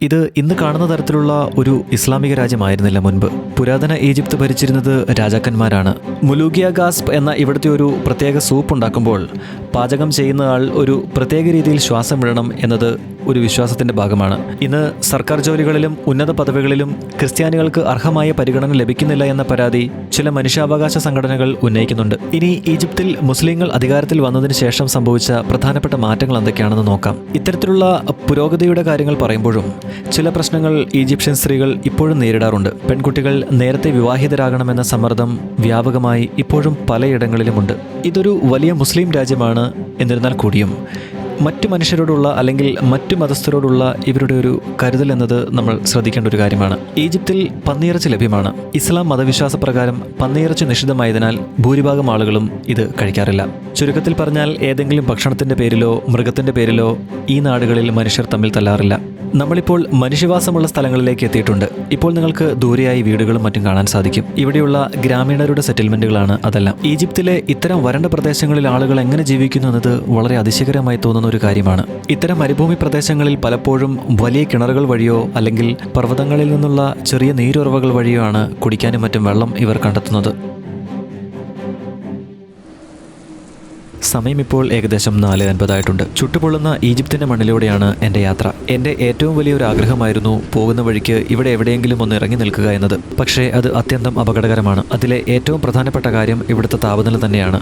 ഇത് ഇന്ന് കാണുന്ന തരത്തിലുള്ള ഒരു ഇസ്ലാമിക രാജ്യമായിരുന്നില്ല മുൻപ്. പുരാതന ഈജിപ്ത് ഭരിച്ചിരുന്നത് രാജാക്കന്മാരാണ്. മുലൂഗിയ ഗാസ്പ് എന്ന ഇവിടുത്തെ ഒരു പ്രത്യേക സൂപ്പ് ഉണ്ടാക്കുമ്പോൾ പാചകം ചെയ്യുന്ന ആൾ ഒരു പ്രത്യേക രീതിയിൽ ശ്വാസം വിടണം എന്നത് ഒരു വിശ്വാസത്തിന്റെ ഭാഗമാണ്. ഇന്ന് സർക്കാർ ജോലികളിലും ഉന്നത പദവികളിലും ക്രിസ്ത്യാനികൾക്ക് അർഹമായ പരിഗണന ലഭിക്കുന്നില്ല എന്ന പരാതി ചില മനുഷ്യാവകാശ സംഘടനകൾ ഉന്നയിക്കുന്നുണ്ട്. ഇനി ഈജിപ്തിൽ മുസ്ലിങ്ങൾ അധികാരത്തിൽ വന്നതിന് ശേഷം സംഭവിച്ച പ്രധാനപ്പെട്ട മാറ്റങ്ങൾ എന്തൊക്കെയാണെന്ന് നോക്കാം. ഇത്തരത്തിലുള്ള പുരോഗതിയുടെ കാര്യങ്ങൾ പറയുമ്പോഴും ചില പ്രശ്നങ്ങൾ ഈജിപ്ഷ്യൻ സ്ത്രീകൾ ഇപ്പോഴും നേരിടാറുണ്ട്. പെൺകുട്ടികൾ നേരത്തെ വിവാഹിതരാകണമെന്ന സമ്മർദ്ദം വ്യാപകമായി ഇപ്പോഴും പലയിടങ്ങളിലുമുണ്ട്. ഇതൊരു വലിയ മുസ്ലിം രാജ്യമാണ് എന്നിരുന്നാൽ കൂടിയും. മറ്റു മനുഷ്യരോടുള്ള അല്ലെങ്കിൽ മറ്റു മതസ്ഥരോടുള്ള ഇവരുടെ ഒരു കരുതൽ എന്നത് നമ്മൾ ശ്രദ്ധിക്കേണ്ട ഒരു കാര്യമാണ്. ഈജിപ്തിൽ പന്നിയിറച്ചി ലഭ്യമാണ്. ഇസ്ലാം മതവിശ്വാസ പ്രകാരം പന്നിയിറച്ചി നിഷിദ്ധമായതിനാൽ ഭൂരിഭാഗം ആളുകളും ഇത് കഴിക്കാറില്ല. ചുരുക്കത്തിൽ പറഞ്ഞാൽ ഏതെങ്കിലും ഭക്ഷണത്തിന്റെ പേരിലോ മൃഗത്തിന്റെ പേരിലോ ഈ നാടുകളിൽ മനുഷ്യർ തമ്മിൽ തല്ലാറില്ല. നമ്മളിപ്പോൾ മനുഷ്യവാസമുള്ള സ്ഥലങ്ങളിലേക്ക് എത്തിയിട്ടുണ്ട്. ഇപ്പോൾ നിങ്ങൾക്ക് ദൂരെയായി വീടുകളും മറ്റും കാണാൻ സാധിക്കും. ഇവിടെയുള്ള ഗ്രാമീണരുടെ സെറ്റിൽമെന്റുകളാണ് അതെല്ലാം. ഈജിപ്തിലെ ഇത്തരം വരണ്ട പ്രദേശങ്ങളിൽ ആളുകൾ എങ്ങനെ ജീവിക്കുന്നു എന്നത് വളരെ അതിശയകരമായി തോന്നുന്ന ഒരു കാര്യമാണ്. ഇത്തരം മരുഭൂമി പ്രദേശങ്ങളിൽ പലപ്പോഴും വലിയ കിണറുകൾ വഴിയോ അല്ലെങ്കിൽ പർവതങ്ങളിൽ നിന്നുള്ള ചെറിയ നീരുറവകൾ വഴിയോ ആണ് കുടിക്കാനും മറ്റും വെള്ളം ഇവർ കണ്ടെത്തുന്നത്. സമയം ഇപ്പോൾ ഏകദേശം നാല് അൻപതായിട്ടുണ്ട്. ചുട്ടുപൊള്ളുന്ന ഈജിപ്തിന്റെ മണ്ണിലൂടെയാണ് എന്റെ യാത്ര. എന്റെ ഏറ്റവും വലിയൊരു ആഗ്രഹമായിരുന്നു പോകുന്ന വഴിക്ക് ഇവിടെ എവിടെയെങ്കിലും ഒന്ന് ഇറങ്ങി നിൽക്കുക എന്നത്. പക്ഷേ അത് അത്യന്തം അപകടകരമാണ്. അതിലെ ഏറ്റവും പ്രധാനപ്പെട്ട കാര്യം ഇവിടുത്തെ താപനില തന്നെയാണ്.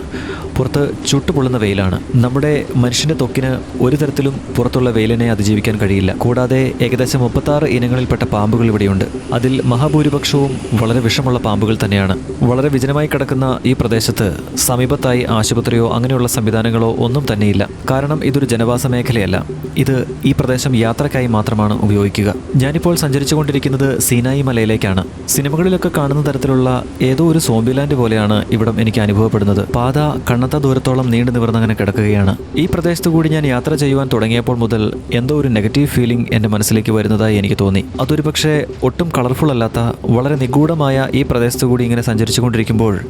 പുറത്ത് ചുട്ടുപൊള്ളുന്ന വെയിലാണ്. നമ്മുടെ മനുഷ്യന്റെ ത്വക്കിന് ഒരു തരത്തിലും പുറത്തുള്ള വെയിലിനെ അതിജീവിക്കാൻ കഴിയില്ല. കൂടാതെ ഏകദേശം മുപ്പത്താറ് ഇനങ്ങളിൽപ്പെട്ട പാമ്പുകൾ ഇവിടെയുണ്ട്. അതിൽ മഹാഭൂരിപക്ഷവും വളരെ വിഷമുള്ള പാമ്പുകൾ തന്നെയാണ്. വളരെ വിജനമായി കിടക്കുന്ന ഈ പ്രദേശത്ത് സമീപത്തായി ആശുപത്രിയോ അങ്ങനെയുള്ള സംവിധാനങ്ങളോ ഒന്നും തന്നെയില്ല. കാരണം ഇതൊരു ജനവാസ മേഖലയല്ല. ഇത് ഈ പ്രദേശം യാത്രക്കായി മാത്രമാണ് ഉപയോഗിക്കുക. ഞാനിപ്പോൾ സഞ്ചരിച്ചുകൊണ്ടിരിക്കുന്നത് സീനായി മലയിലേക്കാണ്. സിനിമകളിലൊക്കെ കാണുന്ന തരത്തിലുള്ള ഏതോ ഒരു സോംബിലാൻഡ് പോലെയാണ് ഇവിടം എനിക്ക് അനുഭവപ്പെടുന്നത്. പാത കണ്ണത്ത ദൂരത്തോളം നീണ്ടു നിവർന്നങ്ങനെ കിടക്കുകയാണ്. ഈ പ്രദേശത്തു കൂടി ഞാൻ യാത്ര ചെയ്യുവാൻ തുടങ്ങിയപ്പോൾ മുതൽ എന്തോ ഒരു നെഗറ്റീവ് ഫീലിംഗ് എന്റെ മനസ്സിലേക്ക് വരുന്നതായി എനിക്ക് തോന്നി. അതൊരു പക്ഷേ ഒട്ടും കളർഫുൾ അല്ലാത്ത വളരെ നിഗൂഢമായ ഈ പ്രദേശത്തു കൂടി ഇങ്ങനെ സഞ്ചരിച്ചു കൊണ്ടിരിക്കുമ്പോൾ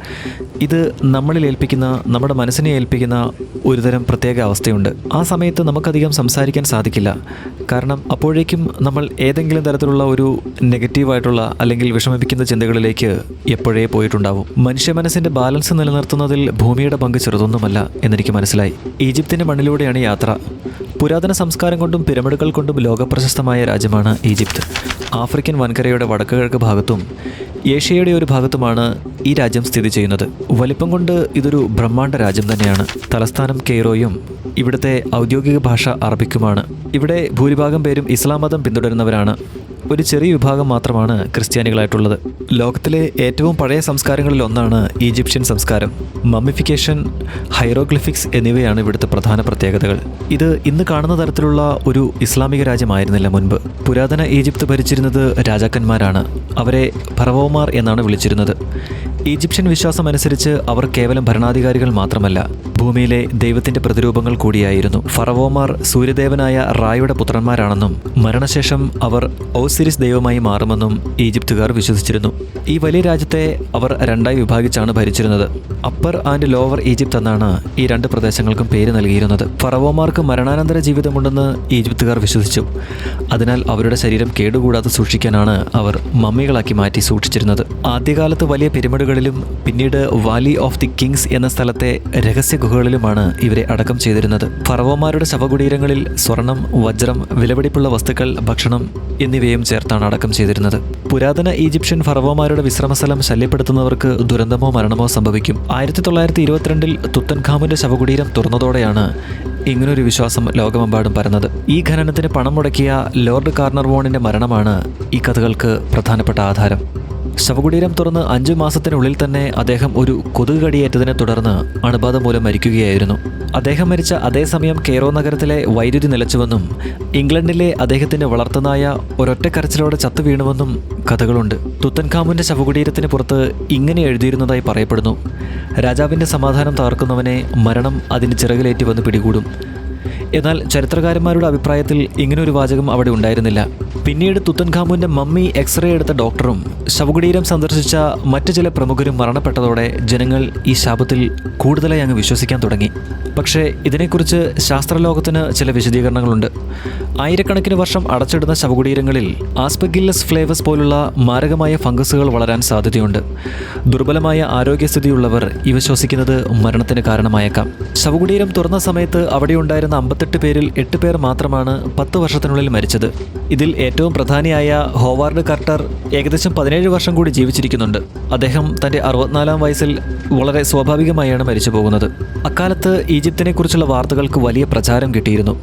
ഇത് നമ്മളിൽ ഏൽപ്പിക്കുന്ന നമ്മുടെ മനസ്സിനെ ഏൽപ്പിക്കുന്ന ഒരുതരം പ്രത്യേക അവസ്ഥയുണ്ട്. ആ സമയത്ത് നമുക്കധികം സംസാരിക്കാൻ സാധിക്കില്ല. കാരണം അപ്പോഴേക്കും നമ്മൾ ഏതെങ്കിലും തരത്തിലുള്ള ഒരു നെഗറ്റീവായിട്ടുള്ള അല്ലെങ്കിൽ വിഷമിപ്പിക്കുന്ന ചിന്തകളിലേക്ക് എപ്പോഴേ പോയിട്ടുണ്ടാവും. മനുഷ്യ മനസ്സിന്റെ ബാലൻസ് നിലനിർത്തുന്നതിൽ ഭൂമിയുടെ പങ്ക് ചെറുതൊന്നുമല്ല എന്നെനിക്ക് മനസ്സിലായി. ഈജിപ്തിന്റെ മണ്ണിലൂടെയാണ് യാത്ര. പുരാതന സംസ്കാരം കൊണ്ടും പിരമിഡുകൾ കൊണ്ടും ലോകപ്രശസ്തമായ രാജ്യമാണ് ഈജിപ്ത്. ആഫ്രിക്കൻ വൻകരയുടെ വടക്കുകിഴക്ക് ഭാഗത്തും ഏഷ്യയുടെ ഒരു ഭാഗത്തുമാണ് ഈ രാജ്യം സ്ഥിതി ചെയ്യുന്നത്. വലിപ്പം കൊണ്ട് ഇതൊരു ബ്രഹ്മാണ്ഡ രാജ്യം തന്നെയാണ്. തലസ്ഥാനം കെയ്റോയും ഇവിടുത്തെ ഔദ്യോഗിക ഭാഷ അറബിക്കുമാണ്. ഇവിടെ ഭൂരിഭാഗം പേരും ഇസ്ലാം മതം പിന്തുടരുന്നവരാണ്. ഒരു ചെറിയ വിഭാഗം മാത്രമാണ് ക്രിസ്ത്യാനികളായിട്ടുള്ളത്. ലോകത്തിലെ ഏറ്റവും പഴയ സംസ്കാരങ്ങളിൽ ഒന്നാണ് ഈജിപ്ഷ്യൻ സംസ്കാരം. മമ്മിഫിക്കേഷൻ ഹൈറോഗ്ലിഫിക്സ് എന്നിവയാണ് ഇവിടുത്തെ പ്രധാന പ്രത്യേകതകൾ. ഇത് ഇന്ന് കാണുന്ന തരത്തിലുള്ള ഒരു ഇസ്ലാമിക രാജ്യമായിരുന്നില്ല മുൻപ്. പുരാതന ഈജിപ്ത് ഭരിച്ചിരുന്നത് രാജാക്കന്മാരാണ്. അവരെ ഫറവോമാർ എന്നാണ് വിളിച്ചിരുന്നത്. ഈജിപ്ഷ്യൻ വിശ്വാസം അനുസരിച്ച് അവർ കേവലം ഭരണാധികാരികൾ മാത്രമല്ല ഭൂമിയിലെ ദൈവത്തിന്റെ പ്രതിരൂപങ്ങൾ കൂടിയായിരുന്നു. ഫറവോമാർ സൂര്യദേവനായ റായുടെ പുത്രന്മാരാണെന്നും മരണശേഷം അവർ ഓസിരിസ് ദൈവമായി മാറുമെന്നും ഈജിപ്തുകാർ വിശ്വസിച്ചിരുന്നു. ഈ വലിയ രാജ്യത്തെ അവർ രണ്ടായി വിഭാഗിച്ചാണ് ഭരിച്ചിരുന്നത്. അപ്പർ ആൻഡ് ലോവർ ഈജിപ്ത് എന്നാണ് ഈ രണ്ട് പ്രദേശങ്ങൾക്കും പേര് നൽകിയിരുന്നത്. ഫറവോമാർക്ക് മരണാനന്തര ജീവിതമുണ്ടെന്ന് ഈജിപ്തുകാർ വിശ്വസിച്ചു. അതിനാൽ അവരുടെ ശരീരം കേടുകൂടാതെ സൂക്ഷിക്കാനാണ് അവർ മമ്മികളാക്കി മാറ്റി സൂക്ഷിച്ചിരുന്നത്. ആദ്യകാലത്ത് വലിയ പിരമിഡുകളിലും പിന്നീട് വാലി ഓഫ് ദി കിങ്സ് എന്ന സ്ഥലത്തെ രഹസ്യ ഗുഹകളിലുമാണ് ഇവരെ അടക്കം ചെയ്തിരുന്നത്. ഫറവോമാരുടെ ശവകുടീരങ്ങളിൽ സ്വർണം വജ്രം വിലപിടിപ്പുള്ള വസ്തുക്കൾ ഭക്ഷണം എന്നിവയും ചേർത്താണ് അടക്കം ചെയ്തിരുന്നത്. പുരാതന ഈജിപ്ഷ്യൻ ഫറവോമാരുടെ വിശ്രമസ്ഥലം ശല്യപ്പെടുത്തുന്നവർക്ക് ദുരന്തമോ മരണമോ സംഭവിക്കും. ആയിരത്തി തൊള്ളായിരത്തി ഇരുപത്തിരണ്ടിൽ തുത്തൻഖാമിന്റെ ശവകുടീരം തുറന്നതോടെയാണ് ഇങ്ങനൊരു വിശ്വാസം ലോകമെമ്പാടും പരന്നത്. ഈ ഖനനത്തിന് പണം മുടക്കിയ ലോർഡ് കാർണർവോണിന്റെ മരണമാണ് ഈ കഥകൾക്ക് പ്രധാനപ്പെട്ട ആധാരം. ശവകുടീരം തുറന്ന് അഞ്ചു മാസത്തിനുള്ളിൽ തന്നെ അദ്ദേഹം ഒരു കൊതുക് കടിയേറ്റതിനെ തുടർന്ന് അണുബാധ മൂലം മരിക്കുകയായിരുന്നു. അദ്ദേഹം മരിച്ച അതേസമയം കെയ്റോ നഗരത്തിലെ വൈദ്യുതി നിലച്ചുവെന്നും ഇംഗ്ലണ്ടിലെ അദ്ദേഹത്തിന്റെ വളർത്തുനായ ഒരൊറ്റ കരച്ചിലോടെ ചത്തു വീണുവെന്നും കഥകളുണ്ട്. തുത്തൻഖാമുന്റെ ശവകുടീരത്തിന് പുറത്ത് ഇങ്ങനെ എഴുതിയിരുന്നതായി പറയപ്പെടുന്നു. രാജാവിന്റെ സമാധാനം തകർക്കുന്നവനെ മരണം അതിന് ചിറകിലേറ്റി വന്ന് പിടികൂടും. എന്നാൽ ചരിത്രകാരന്മാരുടെ അഭിപ്രായത്തിൽ ഇങ്ങനൊരു വാചകം അവിടെ ഉണ്ടായിരുന്നില്ല. പിന്നീട് തുത്തൻഖാമുവിന്റെ മമ്മി എക്സ്റേ എടുത്ത ഡോക്ടറും ശവകുടീരം സന്ദർശിച്ച മറ്റു ചില പ്രമുഖരും മരണപ്പെട്ടതോടെ ജനങ്ങൾ ഈ ശാപത്തിൽ കൂടുതലായി അങ്ങ് വിശ്വസിക്കാൻ തുടങ്ങി. പക്ഷേ ഇതിനെക്കുറിച്ച് ശാസ്ത്രലോകത്തിന് ചില വിശദീകരണങ്ങളുണ്ട്. ആയിരക്കണക്കിന് വർഷം അടച്ചിടുന്ന ശവകുടീരങ്ങളിൽ ആസ്പെഗില്ലസ് ഫ്ലേവസ് പോലുള്ള മാരകമായ ഫംഗസുകൾ വളരാൻ സാധ്യതയുണ്ട്. ദുർബലമായ ആരോഗ്യസ്ഥിതിയുള്ളവർ ഇവ ശ്വസിക്കുന്നത് മരണത്തിന് കാരണമായേക്കാം. ശവകുടീരം തുറന്ന സമയത്ത് അവിടെ ഉണ്ടായിരുന്ന അമ്പത്തെട്ട് പേരിൽ എട്ട് പേർ മാത്രമാണ് പത്ത് വർഷത്തിനുള്ളിൽ മരിച്ചത്. ഇതിൽ ഏറ്റവും പ്രധാനിയായ ഹോവാർഡ് കർട്ടർ ഏകദേശം പതിനേഴ് വർഷം കൂടി ജീവിച്ചിരിക്കുന്നുണ്ട്. അദ്ദേഹം തന്റെ അറുപത്തിനാലാം വയസ്സിൽ വളരെ സ്വാഭാവികമായാണ് മരിച്ചു പോകുന്നത്. അക്കാലത്ത് ഈജിപ്തിനെ കുറിച്ചുള്ള വാർത്തകൾക്ക് വലിയ പ്രചാരം കിട്ടിയിരുന്നു.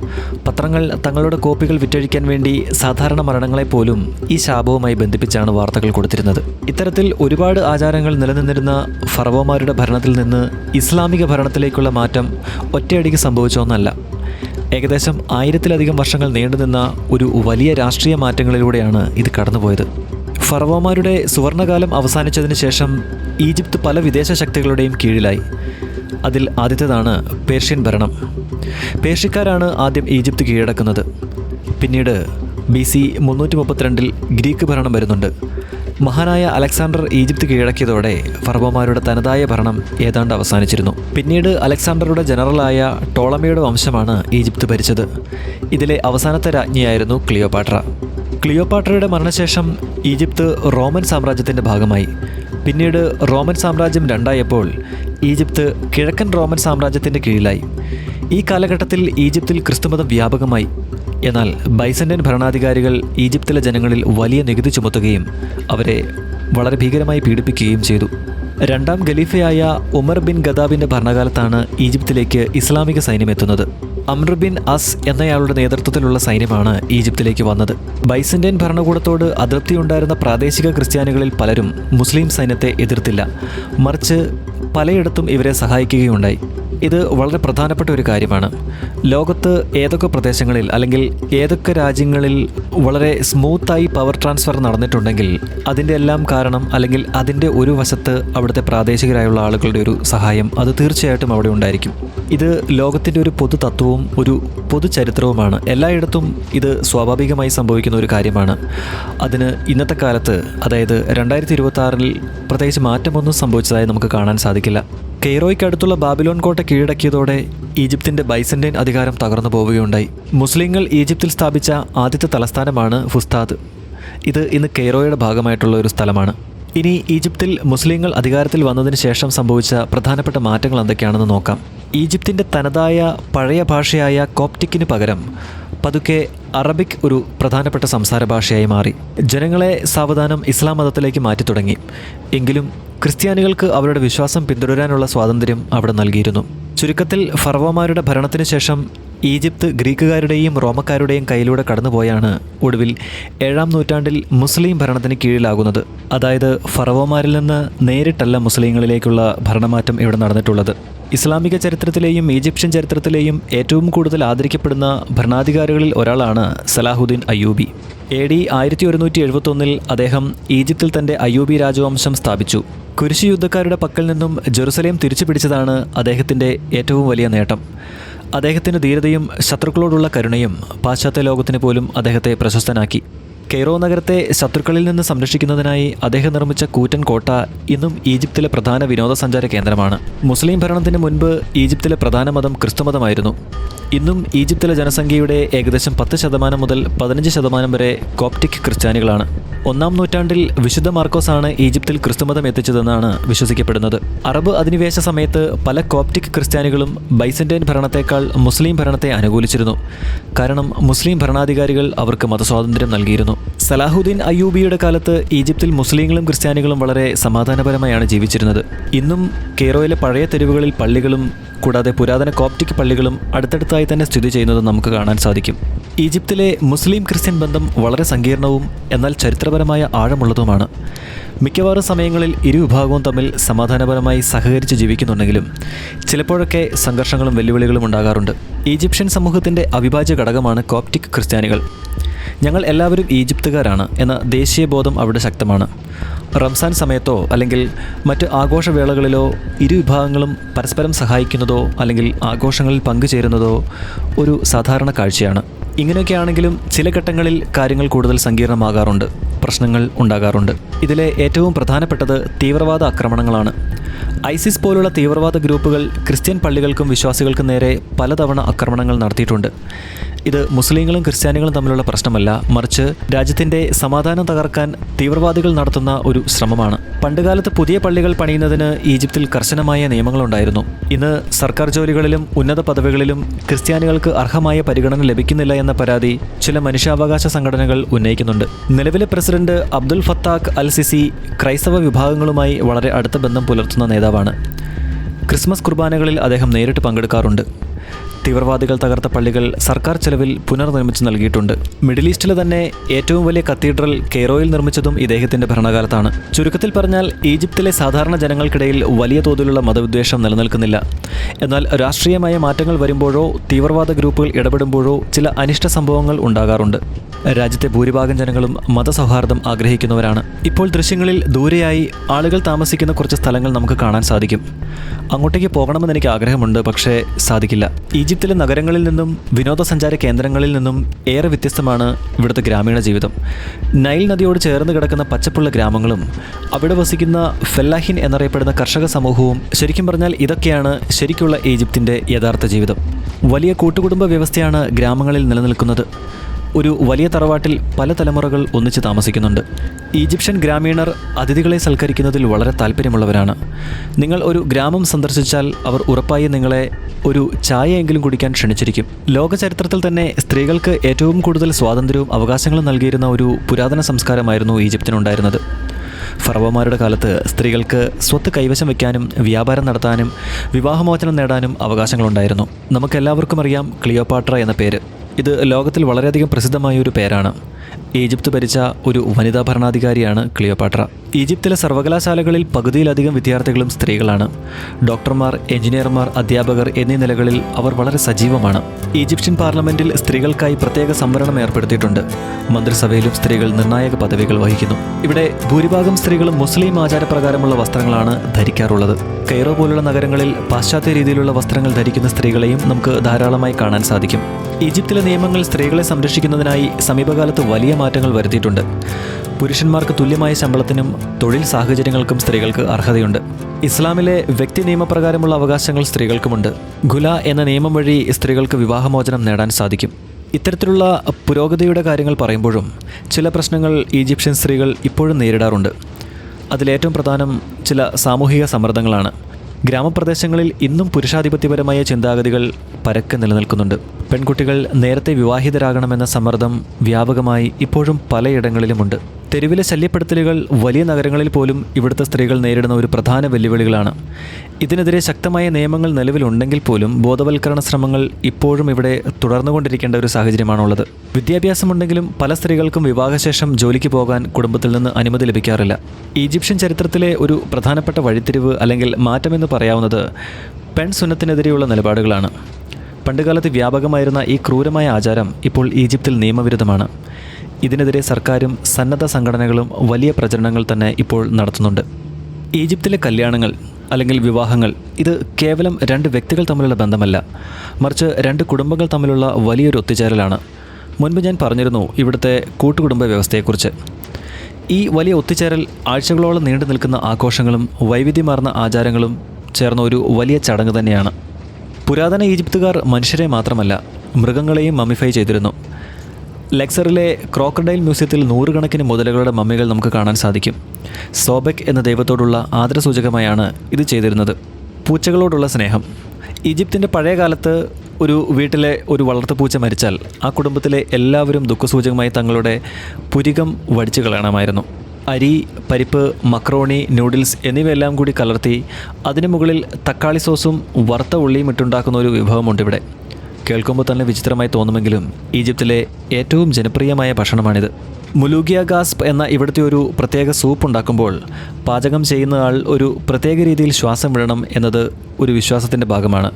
പത്രങ്ങൾ തങ്ങളുടെ കോപ്പികൾ വിറ്റഴിക്കാൻ വേണ്ടി സാധാരണ മരണങ്ങളെ പോലും ഈ ശാപവുമായി ബന്ധിപ്പിച്ചാണ് വാർത്തകൾ കൊടുത്തിരുന്നത്. ഇത്തരത്തിൽ ഒരുപാട് ആചാരങ്ങൾ നിലനിന്നിരുന്ന ഫറവോമാരുടെ ഭരണത്തിൽ നിന്ന് ഇസ്ലാമിക ഭരണത്തിലേക്കുള്ള മാറ്റം ഒറ്റയടിക്ക് സംഭവിച്ച ഒന്നല്ല. ഏകദേശം ആയിരത്തിലധികം വർഷങ്ങൾ നീണ്ടുനിന്ന ഒരു വലിയ രാഷ്ട്രീയ മാറ്റങ്ങളിലൂടെയാണ് ഇത് കടന്നുപോയത്. ഫറവോമാരുടെ സുവർണകാലം അവസാനിച്ചതിന് ശേഷം ഈജിപ്ത് പല വിദേശ ശക്തികളുടെയും കീഴിലായി. അതിൽ ആദ്യത്തേതാണ് പേർഷ്യൻ ഭരണം. പേർഷ്യക്കാരാണ് ആദ്യം ഈജിപ്ത് കീഴടക്കുന്നത്. പിന്നീട് ബി സി മുന്നൂറ്റി മുപ്പത്തിരണ്ടിൽ ഗ്രീക്ക് ഭരണം വരുന്നുണ്ട്. മഹാനായ അലക്സാണ്ടർ ഈജിപ്ത് കീഴടക്കിയതോടെ ഫർബോമാരുടെ തനതായ ഭരണം ഏതാണ്ട് അവസാനിച്ചിരുന്നു. പിന്നീട് അലക്സാണ്ടറുടെ ജനറലായ ടോളമയുടെ വംശമാണ് ഈജിപ്ത് ഭരിച്ചത്. ഇതിലെ അവസാനത്തെ രാജ്ഞിയായിരുന്നു ക്ലിയോപാട്ര. ക്ലിയോപാട്രയുടെ മരണശേഷം ഈജിപ്ത് റോമൻ സാമ്രാജ്യത്തിന്റെ ഭാഗമായി. പിന്നീട് റോമൻ സാമ്രാജ്യം രണ്ടായപ്പോൾ ഈജിപ്ത് കിഴക്കൻ റോമൻ സാമ്രാജ്യത്തിന്റെ കീഴിലായി. ഈ കാലഘട്ടത്തിൽ ഈജിപ്തിൽ ക്രിസ്തുമതം വ്യാപകമായി. എന്നാൽ ബൈസന്റൈൻ ഭരണാധികാരികൾ ഈജിപ്തിലെ ജനങ്ങളിൽ വലിയ നികുതി ചുമത്തുകയും അവരെ വളരെ ഭീകരമായി പീഡിപ്പിക്കുകയും ചെയ്തു. രണ്ടാം ഖലീഫയായ ഉമർ ബിൻ ഗദാബിന്റെ ഭരണകാലത്താണ് ഈജിപ്തിലേക്ക് ഇസ്ലാമിക സൈന്യം എത്തുന്നത്. അമ്ര ബിൻ അസ് എന്നയാളുടെ നേതൃത്വത്തിലുള്ള സൈന്യമാണ് ഈജിപ്തിലേക്ക് വന്നത്. ബൈസന്റൈൻ ഭരണകൂടത്തോട് അതൃപ്തിയുണ്ടായിരുന്ന പ്രാദേശിക ക്രിസ്ത്യാനികളിൽ പലരും മുസ്ലിം സൈന്യത്തെ എതിർത്തില്ല. മറിച്ച് പലയിടത്തും ഇവരെ സഹായിക്കുകയുണ്ടായി. ഇത് വളരെ പ്രധാനപ്പെട്ട ഒരു കാര്യമാണ്. ലോകത്ത് ഏതൊക്കെ പ്രദേശങ്ങളിൽ അല്ലെങ്കിൽ ഏതൊക്കെ രാജ്യങ്ങളിൽ വളരെ സ്മൂത്തായി പവർ ട്രാൻസ്ഫർ നടന്നിട്ടുണ്ടെങ്കിൽ അതിന്റെ എല്ലാം കാരണം അല്ലെങ്കിൽ അതിന്റെ ഒരു വശത്ത് അവിടുത്തെ പ്രാദേശികരായുള്ള ആളുകളുടെ ഒരു സഹായം അത് തീർച്ചയായിട്ടും അവിടെ ഉണ്ടായിരിക്കും. ഇത് ലോകത്തിന്റെ ഒരു പൊതു തത്വവും ഒരു പൊതു ചരിത്രവുമാണ്. എല്ലായിടത്തും ഇത് സ്വാഭാവികമായി സംഭവിക്കുന്ന ഒരു കാര്യമാണ്. അതിന് ഇന്നത്തെ കാലത്ത് അതായത് രണ്ടായിരത്തി ഇരുപത്തി ആറിൽ പ്രത്യേകിച്ച് മാറ്റമൊന്നും സംഭവിച്ചതായി നമുക്ക് കാണാൻ സാധിക്കില്ല. കെയ്റോയ്ക്ക് അടുത്തുള്ള ബാബിലോൺ കോട്ട കീഴടക്കിയതോടെ ഈജിപ്തിന്റെ ബൈസന്റൈൻ അധികാരം തകർന്നു പോവുകയുണ്ടായി. മുസ്ലിങ്ങൾ ഈജിപ്തിൽ സ്ഥാപിച്ച ആദ്യത്തെ തലസ്ഥാനമാണ് ഫുസ്താദ്. ഇത് ഇന്ന് കെയ്റോയുടെ ഭാഗമായിട്ടുള്ള ഒരു സ്ഥലമാണ്. ഇനി ഈജിപ്തിൽ മുസ്ലിങ്ങൾ അധികാരത്തിൽ വന്നതിന് ശേഷം സംഭവിച്ച പ്രധാനപ്പെട്ട മാറ്റങ്ങൾ എന്തൊക്കെയാണെന്ന് നോക്കാം. ഈജിപ്തിന്റെ തനതായ പഴയ ഭാഷയായ കോപ്റ്റിക്കിന് പകരം പതുക്കെ അറബിക് ഒരു പ്രധാനപ്പെട്ട സംസാര ഭാഷയായി മാറി. ജനങ്ങളെ സാവധാനം ഇസ്ലാം മതത്തിലേക്ക് മാറ്റി തുടങ്ങി. എങ്കിലും ക്രിസ്ത്യാനികൾക്ക് അവരുടെ വിശ്വാസം പിന്തുടരാനുള്ള സ്വാതന്ത്ര്യം അവിടെ നൽകിയിരുന്നു. ചുരുക്കത്തിൽ ഫറവോമാരുടെ ഭരണത്തിന് ശേഷം ഈജിപ്ത് ഗ്രീക്കുകാരുടെയും റോമക്കാരുടെയും കയ്യിലൂടെ കടന്നുപോയാണ് ഒടുവിൽ ഏഴാം നൂറ്റാണ്ടിൽ മുസ്ലിം ഭരണത്തിന് കീഴിലാകുന്നത്. അതായത് ഫറവോമാരിൽ നിന്ന് നേരിട്ടല്ല മുസ്ലിങ്ങളിലേക്കുള്ള ഭരണമാറ്റം ഇവിടെ നടന്നിട്ടുള്ളത്. ഇസ്ലാമിക ചരിത്രത്തിലെയും ഈജിപ്ഷ്യൻ ചരിത്രത്തിലെയും ഏറ്റവും കൂടുതൽ ആദരിക്കപ്പെടുന്ന ഭരണാധികാരികളിൽ ഒരാളാണ് സലാഹുദ്ദീൻ അയ്യൂബി. എ ഡി ആയിരത്തി ഒരുന്നൂറ്റി എഴുപത്തൊന്നിൽ അദ്ദേഹം ഈജിപ്തിൽ തന്റെ അയ്യൂബി രാജവംശം സ്ഥാപിച്ചു. കുരിശു യുദ്ധക്കാരുടെ പക്കൽ നിന്നും ജെറുസലേം തിരിച്ചു പിടിച്ചതാണ് അദ്ദേഹത്തിന്റെ ഏറ്റവും വലിയ നേട്ടം. അദ്ദേഹത്തിന്റെ ധീരതയും ശത്രുക്കളോടുള്ള കരുണയും പാശ്ചാത്യ ലോകത്തിന് പോലും അദ്ദേഹത്തെ പ്രശസ്തനാക്കി. കെയ്റോ നഗരത്തെ ശത്രുക്കളിൽ നിന്ന് സംരക്ഷിക്കുന്നതിനായി അദ്ദേഹം നിർമ്മിച്ച കൂറ്റൻ കോട്ട ഇന്നും ഈജിപ്തിലെ പ്രധാന വിനോദസഞ്ചാര കേന്ദ്രമാണ്. മുസ്ലിം ഭരണത്തിന് മുൻപ് ഈജിപ്തിലെ പ്രധാന മതം ക്രിസ്തുമതമായിരുന്നു. ഇന്നും ഈജിപ്തിലെ ജനസംഖ്യയുടെ ഏകദേശം പത്ത് ശതമാനം മുതൽ പതിനഞ്ച് ശതമാനം വരെ കോപ്റ്റിക് ക്രിസ്ത്യാനികളാണ്. ഒന്നാം നൂറ്റാണ്ടിൽ വിശുദ്ധ മാർക്കോസ് ആണ് ഈജിപ്തിൽ ക്രിസ്തുമതം എത്തിച്ചതെന്നാണ് വിശ്വസിക്കപ്പെടുന്നത്. അറബ് അധിനിവേശ സമയത്ത് പല കോപ്റ്റിക് ക്രിസ്ത്യാനികളും ബൈസന്റൈൻ ഭരണത്തേക്കാൾ മുസ്ലിം ഭരണത്തെ അനുകൂലിച്ചിരുന്നു. കാരണം മുസ്ലിം ഭരണാധികാരികൾ അവർക്ക് മതസ്വാതന്ത്ര്യം നൽകിയിരുന്നു. സലാഹുദ്ദീൻ അയ്യൂബിയുടെ കാലത്ത് ഈജിപ്തിൽ മുസ്ലിങ്ങളും ക്രിസ്ത്യാനികളും വളരെ സമാധാനപരമായാണ് ജീവിച്ചിരുന്നത്. ഇന്നും കേറോയിലെ പഴയ തെരുവുകളിൽ പള്ളികളും കൂടാതെ പുരാതന കോപ്റ്റിക് പള്ളികളും അടുത്തടുത്തായി തന്നെ സ്ഥിതി ചെയ്യുന്നത് നമുക്ക് കാണാൻ സാധിക്കും. ഈജിപ്തിലെ മുസ്ലിം ക്രിസ്ത്യൻ ബന്ധം വളരെ സങ്കീർണവും എന്നാൽ ചരിത്രപരമായ ആഴമുള്ളതുമാണ്. മിക്കവാറും സമയങ്ങളിൽ ഇരു വിഭാഗവും തമ്മിൽ സമാധാനപരമായി സഹകരിച്ച് ജീവിക്കുന്നുണ്ടെങ്കിലും ചിലപ്പോഴൊക്കെ സംഘർഷങ്ങളും വെല്ലുവിളികളും ഉണ്ടാകാറുണ്ട്. ഈജിപ്ഷ്യൻ സമൂഹത്തിന്റെ അവിഭാജ്യ ഘടകമാണ് കോപ്റ്റിക് ക്രിസ്ത്യാനികൾ. ഞങ്ങൾ എല്ലാവരും ഈജിപ്തുകാരാണ് എന്ന ദേശീയ ബോധം അവിടെ ശക്തമാണ്. റംസാൻ സമയത്തോ അല്ലെങ്കിൽ മറ്റ് ആഘോഷവേളകളിലോ ഇരു വിഭാഗങ്ങളും പരസ്പരം സഹായിക്കുന്നതോ അല്ലെങ്കിൽ ആഘോഷങ്ങളിൽ പങ്കുചേരുന്നതോ ഒരു സാധാരണ കാഴ്ചയാണ്. ഇങ്ങനെയൊക്കെയാണെങ്കിലും ചില ഘട്ടങ്ങളിൽ കാര്യങ്ങൾ കൂടുതൽ സങ്കീർണമാകാറുണ്ട് പ്രശ്നങ്ങൾ ഉണ്ടാകാറുണ്ട്. ഇതിലെ ഏറ്റവും പ്രധാനപ്പെട്ടത് തീവ്രവാദ ആക്രമണങ്ങളാണ്. ഐസിസ് പോലുള്ള തീവ്രവാദ ഗ്രൂപ്പുകൾ ക്രിസ്ത്യൻ പള്ളികൾക്കും വിശ്വാസികൾക്കും നേരെ പലതവണ ആക്രമണങ്ങൾ നടത്തിയിട്ടുണ്ട്. ഇത് മുസ്ലിങ്ങളും ക്രിസ്ത്യാനികളും തമ്മിലുള്ള പ്രശ്നമല്ല. മറിച്ച് രാജ്യത്തിന്റെ സമാധാനം തകർക്കാൻ തീവ്രവാദികൾ നടത്തുന്ന ഒരു ശ്രമമാണ്. പണ്ടുകാലത്ത് പുതിയ പള്ളികൾ പണിയുന്നതിന് ഈജിപ്തിൽ കർശനമായ നിയമങ്ങളുണ്ടായിരുന്നു. ഇന്ന് സർക്കാർ ജോലികളിലും ഉന്നത പദവികളിലും ക്രിസ്ത്യാനികൾക്ക് അർഹമായ പരിഗണന ലഭിക്കുന്നില്ല എന്ന പരാതി ചില മനുഷ്യാവകാശ സംഘടനകൾ ഉന്നയിക്കുന്നുണ്ട്. നിലവിലെ president Abdul Fattah al Sisi ക്രൈസ്തവ വിഭാഗങ്ങളുമായി വളരെ അടുത്ത ബന്ധം പുലർത്തുന്ന നേതാവാണ്. ക്രിസ്മസ് കുർബാനകളിൽ അദ്ദേഹം നേരിട്ട് പങ്കെടുക്കാറുണ്ട്. തീവ്രവാദികൾ തകർത്ത പള്ളികൾ സർക്കാർ ചെലവിൽ പുനർനിർമ്മിച്ചു നൽകിയിട്ടുണ്ട്. മിഡിൽ ഈസ്റ്റിലെ തന്നെ ഏറ്റവും വലിയ കത്തീഡ്രൽ കെയ്റോയിൽ നിർമ്മിച്ചതും ഇദ്ദേഹത്തിന്റെ ഭരണകാലത്താണ്. ചുരുക്കത്തിൽ പറഞ്ഞാൽ ഈജിപ്തിലെ സാധാരണ ജനങ്ങൾക്കിടയിൽ വലിയ തോതിലുള്ള മതവിദ്വേഷം നിലനിൽക്കുന്നില്ല. എന്നാൽ രാഷ്ട്രീയമായ മാറ്റങ്ങൾ വരുമ്പോഴോ തീവ്രവാദ ഗ്രൂപ്പുകൾ ഇടപെടുമ്പോഴോ ചില അനിഷ്ട സംഭവങ്ങൾ ഉണ്ടാകാറുണ്ട്. രാജ്യത്തെ ഭൂരിഭാഗം ജനങ്ങളും മതസൗഹാർദ്ദം ആഗ്രഹിക്കുന്നവരാണ്. ഇപ്പോൾ ദൃശ്യങ്ങളിൽ ദൂരെയായി ആളുകൾ താമസിക്കുന്ന കുറച്ച് സ്ഥലങ്ങൾ നമുക്ക് കാണാൻ സാധിക്കും. അങ്ങോട്ടേക്ക് പോകണമെന്ന് എനിക്ക് ആഗ്രഹമുണ്ട് പക്ഷേ സാധിക്കില്ല. ഈജിപ്തിലെ നഗരങ്ങളിൽ നിന്നും വിനോദസഞ്ചാര കേന്ദ്രങ്ങളിൽ നിന്നും ഏറെ വ്യത്യസ്തമാണ് ഇവിടുത്തെ ഗ്രാമീണ ജീവിതം. നൈൽ നദിയോട് ചേർന്ന് കിടക്കുന്ന പച്ചപ്പുള്ള ഗ്രാമങ്ങളും അവിടെ വസിക്കുന്ന ഫെല്ലാഹിൻ എന്നറിയപ്പെടുന്ന കർഷക സമൂഹവും ശരിക്കും പറഞ്ഞാൽ ഇതൊക്കെയാണ് ശരിക്കുള്ള ഈജിപ്തിന്റെ യഥാർത്ഥ ജീവിതം. വലിയ കൂട്ടുകുടുംബ വ്യവസ്ഥയാണ് ഗ്രാമങ്ങളിൽ നിലനിൽക്കുന്നത്. ഒരു വലിയ തറവാട്ടിൽ പല തലമുറകൾ ഒന്നിച്ച് താമസിക്കുന്നുണ്ട്. ഈജിപ്ഷ്യൻ ഗ്രാമീണർ അതിഥികളെ സൽക്കരിക്കുന്നതിൽ വളരെ താല്പര്യമുള്ളവരാണ് നിങ്ങൾ ഒരു ഗ്രാമം സന്ദർശിച്ചാൽ അവർ ഉറപ്പായി നിങ്ങളെ ഒരു ചായയെങ്കിലും കുടിക്കാൻ ക്ഷണിച്ചിരിക്കും. ലോകചരിത്രത്തിൽ തന്നെ സ്ത്രീകൾക്ക് ഏറ്റവും കൂടുതൽ സ്വാതന്ത്ര്യവും അവകാശങ്ങളും നൽകിയിരുന്ന ഒരു പുരാതന സംസ്കാരമായിരുന്നു ഈജിപ്തിനുണ്ടായിരുന്നത്. ഫറവമാരുടെ കാലത്ത് സ്ത്രീകൾക്ക് സ്വത്ത് കൈവശം വയ്ക്കാനും വ്യാപാരം നടത്താനും വിവാഹമോചനം നേടാനും അവകാശങ്ങളുണ്ടായിരുന്നു. നമുക്കെല്ലാവർക്കും അറിയാം ക്ലിയോപാട്ര എന്ന പേര്. ഇത് ലോകത്തിൽ വളരെയധികം പ്രസിദ്ധമായ ഒരു പേരാണ്. ഈജിപ്ത് ഭരിച്ച ഒരു വനിതാ ഭരണാധികാരിയാണ് ക്ലിയോപാട്ര. ഈജിപ്തിലെ സർവകലാശാലകളിൽ പകുതിയിലധികം വിദ്യാർത്ഥികളും സ്ത്രീകളാണ്. ഡോക്ടർമാർ എഞ്ചിനീയർമാർ അധ്യാപകർ എന്നീ നിലകളിൽ അവർ വളരെ സജീവമാണ്. ഈജിപ്ഷ്യൻ പാർലമെന്റിൽ സ്ത്രീകൾക്കായി പ്രത്യേക സംവരണം ഏർപ്പെടുത്തിയിട്ടുണ്ട്. മന്ത്രിസഭയിലും സ്ത്രീകൾ നിർണായക പദവികൾ വഹിക്കുന്നു. ഇവിടെ ഭൂരിഭാഗം സ്ത്രീകളും മുസ്ലിം ആചാരപ്രകാരമുള്ള വസ്ത്രങ്ങളാണ് ധരിക്കാറുള്ളത്. കൈറോ പോലുള്ള നഗരങ്ങളിൽ പാശ്ചാത്യ രീതിയിലുള്ള വസ്ത്രങ്ങൾ ധരിക്കുന്ന സ്ത്രീകളെയും നമുക്ക് ധാരാളമായി കാണാൻ സാധിക്കും. ഈജിപ്തിലെ നിയമങ്ങൾ സ്ത്രീകളെ സംരക്ഷിക്കുന്നതിനായി സമീപകാലത്ത് വലിയ മാറ്റങ്ങൾ വരുത്തിയിട്ടുണ്ട്. പുരുഷന്മാർക്ക് തുല്യമായ ശമ്പളത്തിനും തൊഴിൽ സാഹചര്യങ്ങൾക്കും സ്ത്രീകൾക്ക് അർഹതയുണ്ട്. ഇസ്ലാമിലെ വ്യക്തി നിയമപ്രകാരമുള്ള അവകാശങ്ങൾ സ്ത്രീകൾക്കുമുണ്ട്. ഖുല എന്ന നിയമം വഴി സ്ത്രീകൾക്ക് വിവാഹമോചനം നേടാൻ സാധിക്കും. ഇത്തരത്തിലുള്ള പുരോഗതിയുടെ കാര്യങ്ങൾ പറയുമ്പോഴും ചില പ്രശ്നങ്ങൾ ഈജിപ്ഷ്യൻ സ്ത്രീകൾ ഇപ്പോഴും നേരിടാറുണ്ട്. അതിലേറ്റവും പ്രധാനം ചില സാമൂഹിക സമ്മർദ്ദങ്ങളാണ്. ഗ്രാമപ്രദേശങ്ങളിൽ ഇന്നും പുരുഷാധിപത്യപരമായ ചിന്താഗതികൾ പരക്കെ നിലനിൽക്കുന്നുണ്ട്. പെൺകുട്ടികൾ നേരത്തെ വിവാഹിതരാകണമെന്ന സമ്മർദ്ദം വ്യാപകമായി ഇപ്പോഴും പലയിടങ്ങളിലുമുണ്ട്. തെരുവിലെ ശല്യപ്പെടുത്തലുകൾ വലിയ നഗരങ്ങളിൽ പോലും ഇവിടുത്തെ സ്ത്രീകൾ നേരിടുന്ന ഒരു പ്രധാന വെല്ലുവിളികളാണ്. ഇതിനെതിരെ ശക്തമായ നിയമങ്ങൾ നിലവിലുണ്ടെങ്കിൽ പോലും ബോധവൽക്കരണ ശ്രമങ്ങൾ ഇപ്പോഴും ഇവിടെ തുടർന്നുകൊണ്ടിരിക്കേണ്ട ഒരു സാഹചര്യമാണുള്ളത്. വിദ്യാഭ്യാസമുണ്ടെങ്കിലും പല സ്ത്രീകൾക്കും വിവാഹശേഷം ജോലിക്ക് പോകാൻ കുടുംബത്തിൽ നിന്ന് അനുമതി ലഭിക്കാറില്ല. ഈജിപ്ഷ്യൻ ചരിത്രത്തിലെ ഒരു പ്രധാനപ്പെട്ട വഴിത്തിരിവ് അല്ലെങ്കിൽ മാറ്റമെന്ന് പറയാവുന്നത് പെൺസുന്നത്തിനെതിരെയുള്ള നിലപാടുകളാണ്. പണ്ടുകാലത്ത് വ്യാപകമായിരുന്ന ഈ ക്രൂരമായ ആചാരം ഇപ്പോൾ ഈജിപ്തിൽ നിയമവിരുദ്ധമാണ്. ഇതിനെതിരെ സർക്കാരും സന്നദ്ധ സംഘടനകളും വലിയ പ്രചരണങ്ങൾ തന്നെ ഇപ്പോൾ നടത്തുന്നുണ്ട്. ഈജിപ്തിലെ കല്യാണങ്ങൾ അല്ലെങ്കിൽ വിവാഹങ്ങൾ ഇത് കേവലം രണ്ട് വ്യക്തികൾ തമ്മിലുള്ള ബന്ധമല്ല മറിച്ച് രണ്ട് കുടുംബങ്ങൾ തമ്മിലുള്ള വലിയൊരു ഒത്തുചേരലാണ്. മുൻപ് ഞാൻ പറഞ്ഞിരുന്നു ഇവിടുത്തെ കൂട്ടുകുടുംബ വ്യവസ്ഥയെക്കുറിച്ച്. ഈ വലിയ ഒത്തുചേരൽ ആഴ്ചകളോളം നീണ്ടു നിൽക്കുന്ന ആഘോഷങ്ങളും വൈവിധ്യമാർന്ന ആചാരങ്ങളും ചേർന്ന ഒരു വലിയ ചടങ്ങ് തന്നെയാണ്. പുരാതന ഈജിപ്തുകാർ മനുഷ്യരെ മാത്രമല്ല മൃഗങ്ങളെയും മമ്മിഫൈ ചെയ്തിരുന്നു. ലെക്സറിലെ ക്രോക്കഡൈൽ മ്യൂസിയത്തിൽ നൂറുകണക്കിന് മുതലകളുടെ മമ്മികൾ നമുക്ക് കാണാൻ സാധിക്കും. സോബെക് എന്ന ദൈവത്തോടുള്ള ആദരസൂചകമായാണ് ഇത് ചെയ്തിരുന്നത്. പൂച്ചകളോടുള്ള സ്നേഹം. ഈജിപ്തിന്റെ പഴയ കാലത്ത് ഒരു വീട്ടിലെ ഒരു വളർത്തു പൂച്ച മരിച്ചാൽ ആ കുടുംബത്തിലെ എല്ലാവരും ദുഃഖസൂചകമായി തങ്ങളുടെ പുരികം വടിച്ചു കളയണമായിരുന്നു. അരി പരിപ്പ് മക്രോണി നൂഡിൽസ് എന്നിവയെല്ലാം കൂടി കലർത്തി അതിനു മുകളിൽ തക്കാളി സോസും വറുത്ത ഉള്ളിയും ഇട്ടുണ്ടാക്കുന്ന ഒരു വിഭവമുണ്ട് ഇവിടെ കേൾക്കുമ്പോൾ തന്നെ വിചിത്രമായി തോന്നുമെങ്കിലും ഈജിപ്തിലെ ഏറ്റവും ജനപ്രിയമായ ഭക്ഷണമാണിത്. മുലൂഗിയ ഗാസ്പ് എന്ന ഇവിടുത്തെ ഒരു പ്രത്യേക സൂപ്പ് ഉണ്ടാക്കുമ്പോൾ പാചകം ചെയ്യുന്ന ആൾ ഒരു പ്രത്യേക രീതിയിൽ ശ്വാസം വിടണം എന്നത് ഒരു വിശ്വാസത്തിന്റെ ഭാഗമാണ്.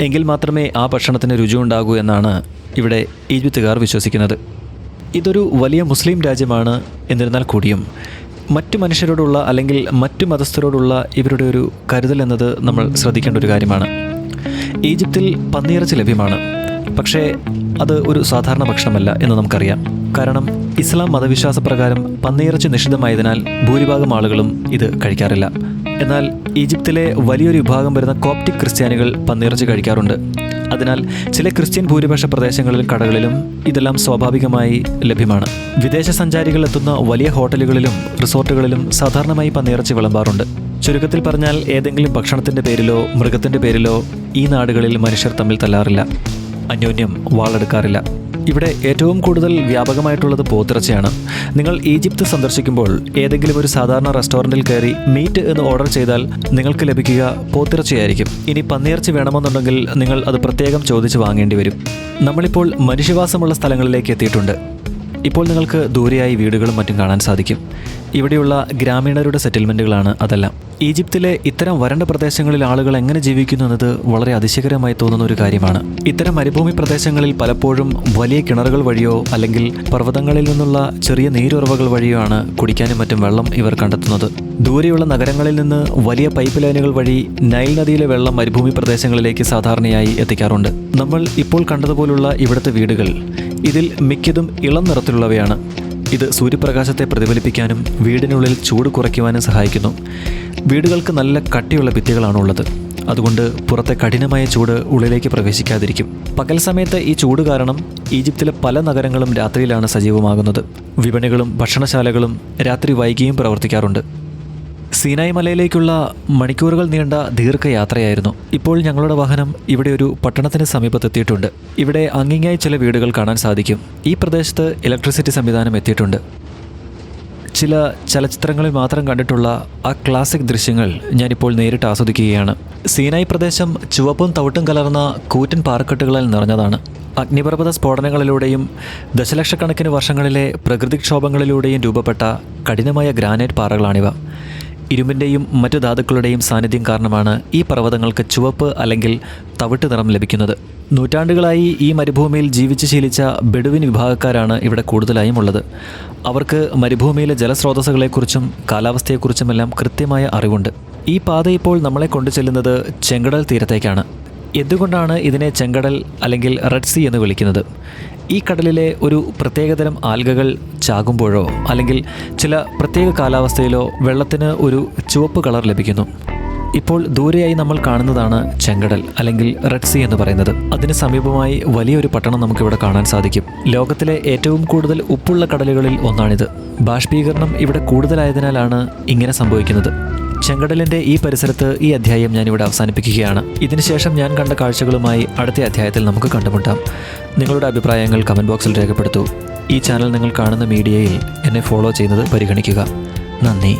എങ്കിൽ മാത്രമേ ആ ഭക്ഷണത്തിന് രുചി ഉണ്ടാകൂ എന്നാണ് ഇവിടെ ഈജിപ്തുകാർ വിശ്വസിക്കുന്നത്. ഇതൊരു വലിയ മുസ്ലിം രാജ്യമാണ് എന്നിരുന്നാൽ കൂടിയും. മറ്റു മനുഷ്യരോടുള്ള അല്ലെങ്കിൽ മറ്റു മതസ്ഥരോടുള്ള ഇവരുടെ ഒരു കരുതൽ എന്നത് നമ്മൾ ശ്രദ്ധിക്കേണ്ട ഒരു കാര്യമാണ്. ഈജിപ്തിൽ പന്നിയിറച്ചി ലഭ്യമാണ്. പക്ഷേ അത് ഒരു സാധാരണ ഭക്ഷണമല്ല എന്ന് നമുക്കറിയാം. കാരണം ഇസ്ലാം മതവിശ്വാസ പ്രകാരം പന്നിയിറച്ചി നിഷിദ്ധമായതിനാൽ ഭൂരിഭാഗം ആളുകളും ഇത് കഴിക്കാറില്ല. എന്നാൽ ഈജിപ്തിലെ വലിയൊരു വിഭാഗം വരുന്ന കോപ്റ്റിക് ക്രിസ്ത്യാനികൾ പന്നിയിറച്ചി കഴിക്കാറുണ്ട്. അതിനാൽ ചില ക്രിസ്ത്യൻ ഭൂരിപക്ഷ പ്രദേശങ്ങളിലും കടകളിലും ഇതെല്ലാം സ്വാഭാവികമായി ലഭ്യമാണ്. വിദേശ സഞ്ചാരികൾ എത്തുന്ന വലിയ ഹോട്ടലുകളിലും റിസോർട്ടുകളിലും സാധാരണമായി പന്നിയിറച്ചി വിളമ്പാറുണ്ട്. ചുരുക്കത്തിൽ പറഞ്ഞാൽ ഏതെങ്കിലും ഭക്ഷണത്തിന്റെ പേരിലോ മൃഗത്തിന്റെ പേരിലോ ഈ നാടുകളിൽ മനുഷ്യർ തമ്മിൽ തല്ലാറില്ല. അന്യോന്യം വാളെടുക്കാറില്ല. ഇവിടെ ഏറ്റവും കൂടുതൽ വ്യാപകമായിട്ടുള്ളത് പോത്തിറച്ചിയാണ്. നിങ്ങൾ ഈജിപ്ത് സന്ദർശിക്കുമ്പോൾ ഏതെങ്കിലും ഒരു സാധാരണ റെസ്റ്റോറന്റിൽ കയറി മീറ്റ് എന്ന് ഓർഡർ ചെയ്താൽ നിങ്ങൾക്ക് ലഭിക്കുക പോത്തിറച്ചിയായിരിക്കും. ഇനി പന്നിയിറച്ചി വേണമെന്നുണ്ടെങ്കിൽ നിങ്ങൾ അത് പ്രത്യേകം ചോദിച്ച് വാങ്ങേണ്ടി വരും. നമ്മളിപ്പോൾ മനുഷ്യവാസമുള്ള സ്ഥലങ്ങളിലേക്ക് എത്തിയിട്ടുണ്ട്. ഇപ്പോൾ നിങ്ങൾക്ക് ദൂരെയായി വീടുകളും മറ്റും കാണാൻ സാധിക്കും. ഇവിടെയുള്ള ഗ്രാമീണരുടെ സെറ്റിൽമെന്റുകളാണ് അതെല്ലാം. ഈജിപ്തിലെ ഇത്തരം വരണ്ട പ്രദേശങ്ങളിൽ ആളുകൾ എങ്ങനെ ജീവിക്കുന്നു എന്നത് വളരെ അതിശയകരമായി തോന്നുന്ന ഒരു കാര്യമാണ്. ഇത്തരം മരുഭൂമി പ്രദേശങ്ങളിൽ പലപ്പോഴും വലിയ കിണറുകൾ വഴിയോ അല്ലെങ്കിൽ പർവതങ്ങളിൽ നിന്നുള്ള ചെറിയ നീരുറവകൾ വഴിയോ ആണ് കുടിക്കാനും മറ്റും വെള്ളം ഇവർ കണ്ടെത്തുന്നത്. ദൂരെയുള്ള നഗരങ്ങളിൽ നിന്ന് വലിയ പൈപ്പ് ലൈനുകൾ വഴി നൈൽ നദിയിലെ വെള്ളം മരുഭൂമി പ്രദേശങ്ങളിലേക്ക് സാധാരണയായി എത്തിക്കാറുണ്ട്. നമ്മൾ ഇപ്പോൾ കണ്ടതുപോലുള്ള ഇവിടുത്തെ വീടുകൾ ഇതിൽ മിക്കതും ഇളം നിറത്തിലുള്ളവയാണ്. ഇത് സൂര്യപ്രകാശത്തെ പ്രതിഫലിപ്പിക്കാനും വീടിനുള്ളിൽ ചൂട് കുറയ്ക്കുവാനും സഹായിക്കുന്നു. വീടുകൾക്ക് നല്ല കട്ടിയുള്ള ഭിത്തികളാണ് ഉള്ളത് അതുകൊണ്ട് പുറത്തെ കഠിനമായ ചൂട് ഉള്ളിലേക്ക് പ്രവേശിക്കാതിരിക്കും. പകൽ സമയത്ത് ഈ ചൂട് കാരണം ഈജിപ്തിലെ പല നഗരങ്ങളും രാത്രിയിലാണ് സജീവമാകുന്നത്. വിപണികളും ഭക്ഷണശാലകളും രാത്രി വൈകിയും പ്രവർത്തിക്കാറുണ്ട്. സീനായ് മലയിലേക്കുള്ള മണിക്കൂറുകൾ നീണ്ട ദീർഘയാത്രയായിരുന്നു. ഇപ്പോൾ ഞങ്ങളുടെ വാഹനം ഇവിടെ ഒരു പട്ടണത്തിന് സമീപത്തെത്തിയിട്ടുണ്ട്. ഇവിടെ അങ്ങിങ്ങായി ചില വീടുകൾ കാണാൻ സാധിക്കും. ഈ പ്രദേശത്ത് ഇലക്ട്രിസിറ്റി സംവിധാനം എത്തിയിട്ടുണ്ട്. ചില ചലച്ചിത്രങ്ങളിൽ മാത്രം കണ്ടിട്ടുള്ള ആ ക്ലാസിക് ദൃശ്യങ്ങൾ ഞാനിപ്പോൾ നേരിട്ട് ആസ്വദിക്കുകയാണ്. സീനായി പ്രദേശം ചുവപ്പും തവിട്ടും കലർന്ന കൂറ്റൻ പാറക്കെട്ടുകളാൽ നിറഞ്ഞതാണ്. അഗ്നിപർവത സ്ഫോടനങ്ങളിലൂടെയും ദശലക്ഷക്കണക്കിന് വർഷങ്ങളിലെ പ്രകൃതിക്ഷോഭങ്ങളിലൂടെയും രൂപപ്പെട്ട കഠിനമായ ഗ്രാനൈറ്റ് പാറകളാണിവ. ഇരുമ്പിന്റെയും മറ്റു ധാതുക്കളുടെയും സാന്നിധ്യം കാരണമാണ് ഈ പർവതങ്ങൾക്ക് ചുവപ്പ് അല്ലെങ്കിൽ തവിട്ട് നിറം ലഭിക്കുന്നത്. നൂറ്റാണ്ടുകളായി ഈ മരുഭൂമിയിൽ ജീവിച്ചു ശീലിച്ച ബെഡുവിൻ വിഭാഗക്കാരാണ് ഇവിടെ കൂടുതലായും ഉള്ളത്. അവർക്ക് മരുഭൂമിയിലെ ജലസ്രോതസ്സുകളെക്കുറിച്ചും കാലാവസ്ഥയെക്കുറിച്ചുമെല്ലാം കൃത്യമായ അറിവുണ്ട്. ഈ പാത ഇപ്പോൾ നമ്മളെ കൊണ്ടു ചെല്ലുന്നത് ചെങ്കടൽ തീരത്തേക്കാണ്. എന്തുകൊണ്ടാണ് ഇതിനെ ചെങ്കടൽ അല്ലെങ്കിൽ റെഡ് സീ എന്ന് വിളിക്കുന്നത്? ഈ കടലിലെ ഒരു പ്രത്യേകതരം ആൽഗകൾ ചാകുമ്പോഴോ അല്ലെങ്കിൽ ചില പ്രത്യേക കാലാവസ്ഥയിലോ വെള്ളത്തിന് ഒരു ചുവപ്പ് കളർ ലഭിക്കുന്നു. ഇപ്പോൾ ദൂരെയായി നമ്മൾ കാണുന്നതാണ് ചെങ്കടൽ അല്ലെങ്കിൽ റെഡ് സി എന്ന് പറയുന്നത്. അതിന് സമീപമായി വലിയൊരു പട്ടണം നമുക്കിവിടെ കാണാൻ സാധിക്കും. ലോകത്തിലെ ഏറ്റവും കൂടുതൽ ഉപ്പുള്ള കടലുകളിൽ ഒന്നാണിത്. ബാഷ്പീകരണം ഇവിടെ കൂടുതലായതിനാലാണ് ഇങ്ങനെ സംഭവിക്കുന്നത്. ചെങ്കടലിന്റെ ഈ പരിസരത്ത് ഈ അധ്യായം ഞാനിവിടെ അവസാനിപ്പിക്കുകയാണ്. ഇതിനുശേഷം ഞാൻ കണ്ട കാഴ്ചകളുമായി അടുത്ത അധ്യായത്തിൽ നമുക്ക് കണ്ടുമുട്ടാം. നിങ്ങളുടെ അഭിപ്രായങ്ങൾ കമന്റ് ബോക്സിൽ രേഖപ്പെടുത്തൂ. ഈ ചാനൽ നിങ്ങൾ കാണുന്ന മീഡിയയിൽ എന്നെ ഫോളോ ചെയ്യുന്നത് പരിഗണിക്കുക. നന്ദി.